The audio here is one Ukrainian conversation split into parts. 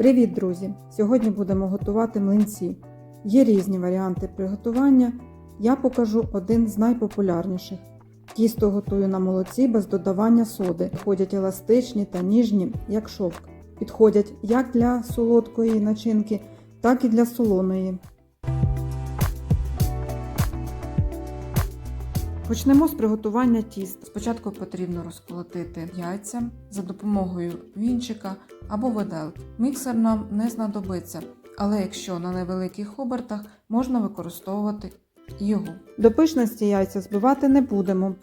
Привіт, друзі! Сьогодні будемо готувати млинці. Є різні варіанти приготування. Я покажу один з найпопулярніших. Тісто готую на молоці без додавання соди. Підходять еластичні та ніжні, як шовк. Підходять як для солодкої начинки, так і для солоної. Почнемо з приготування тіст. Спочатку потрібно розколотити яйця за допомогою вінчика або виделки. Міксер нам не знадобиться, але якщо на невеликих обертах можна використовувати його. До пишності яйця збивати не будемо.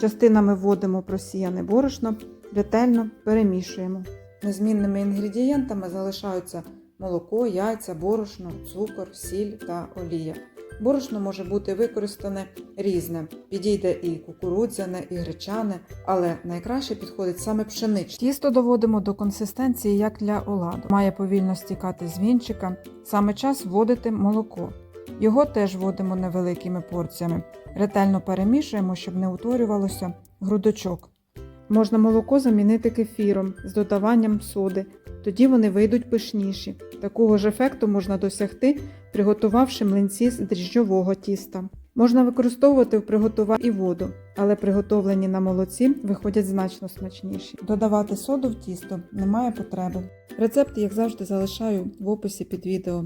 Частинами вводимо просіяне борошно, ретельно перемішуємо. Незмінними інгредієнтами залишаються молоко, яйця, борошно, цукор, сіль та олія. Борошно може бути використане різне. Підійде і кукурудзяне, і гречане, але найкраще підходить саме пшеничне. Тісто доводимо до консистенції, як для оладу. Має повільно стікати з вінчика. Саме час вводити молоко. Його теж вводимо невеликими порціями. Ретельно перемішуємо, щоб не утворювалося грудочок. Можна молоко замінити кефіром з додаванням соди, тоді вони вийдуть пишніші. Такого ж ефекту можна досягти, приготувавши млинці з дріжджового тіста. Можна використовувати в приготуванні і воду, але приготовлені на молоці виходять значно смачніші. Додавати соду в тісто немає потреби. Рецепт, як завжди, залишаю в описі під відео.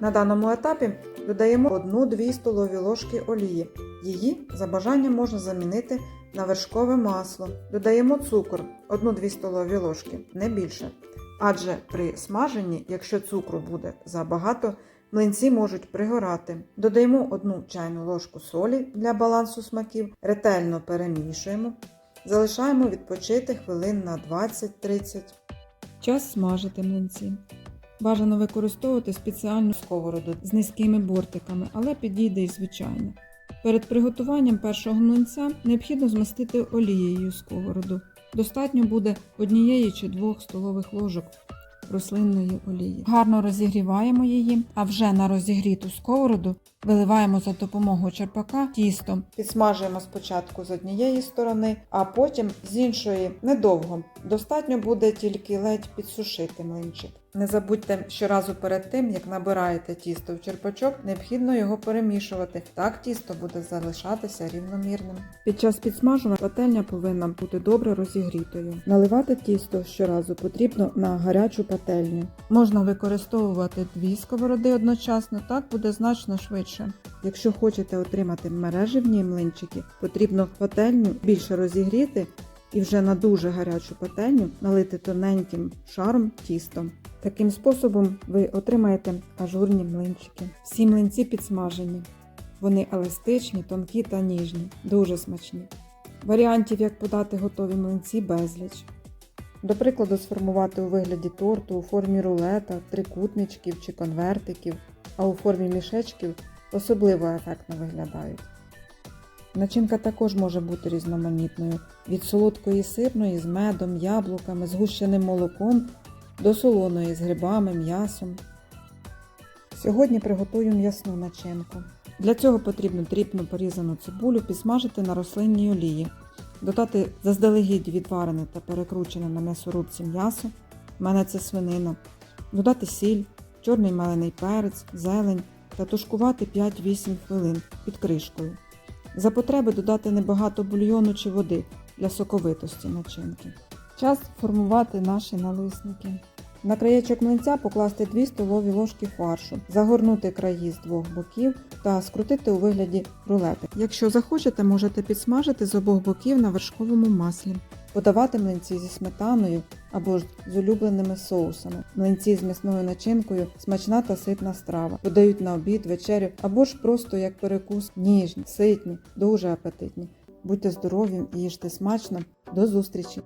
На даному етапі додаємо 1-2 столові ложки олії. Її за бажанням можна замінити на вершкове масло. Додаємо цукор 1-2 столові ложки, не більше. Адже при смаженні, якщо цукру буде забагато, млинці можуть пригорати. Додаємо 1 чайну ложку солі для балансу смаків, ретельно перемішуємо. Залишаємо відпочити хвилин на 20-30. Час смажити млинці. Бажано використовувати спеціальну сковороду з низькими бортиками, але підійде і звичайно. Перед приготуванням першого млинця необхідно змастити олією сковороду. Достатньо буде однієї чи двох столових ложок рослинної олії. Гарно розігріваємо її, а вже на розігріту сковороду виливаємо за допомогою черпака тісто. Підсмажуємо спочатку з однієї сторони, а потім з іншої недовго. Достатньо буде тільки ледь підсушити млинчик. Не забудьте щоразу перед тим, як набираєте тісто в черпачок, необхідно його перемішувати. Так тісто буде залишатися рівномірним. Під час підсмажування пательня повинна бути добре розігрітою. Наливати тісто щоразу потрібно на гарячу пательню. Можна використовувати дві сковороди одночасно, так буде значно швидше. Якщо хочете отримати мереживні млинчики, потрібно пательню більше розігріти і вже на дуже гарячу пательню налити тоненьким шаром тісто. Таким способом ви отримаєте ажурні млинчики. Всі млинці підсмажені. Вони еластичні, тонкі та ніжні, дуже смачні. Варіантів, як подати готові млинці, безліч. До прикладу, сформувати у вигляді торту у формі рулета, трикутничків чи конвертиків, а у формі мішечків особливо ефектно виглядають. Начинка також може бути різноманітною від солодкої сирної з медом, яблуками, згущеним молоком до солоної з грибами, м'ясом. Сьогодні приготую м'ясну начинку. Для цього потрібно дрібно порізану цибулю підсмажити на рослинній олії, додати заздалегідь відварене та перекручене на м'ясорубці м'ясо, в мене це свинина, додати сіль, чорний мелений перець, зелень та тушкувати 5-8 хвилин під кришкою. За потреби додати небагато бульйону чи води для соковитості начинки. Час формувати наші налисники. На краєчок млинця покласти 2 столові ложки фаршу, загорнути краї з двох боків та скрутити у вигляді рулети. Якщо захочете, можете підсмажити з обох боків на вершковому маслі. Подавати млинці зі сметаною або ж з улюбленими соусами. Млинці з м'ясною начинкою смачна та ситна страва. Подають на обід, вечерю або ж просто як перекус ніжні, ситні, дуже апетитні. Будьте здорові їжте смачно. До зустрічі!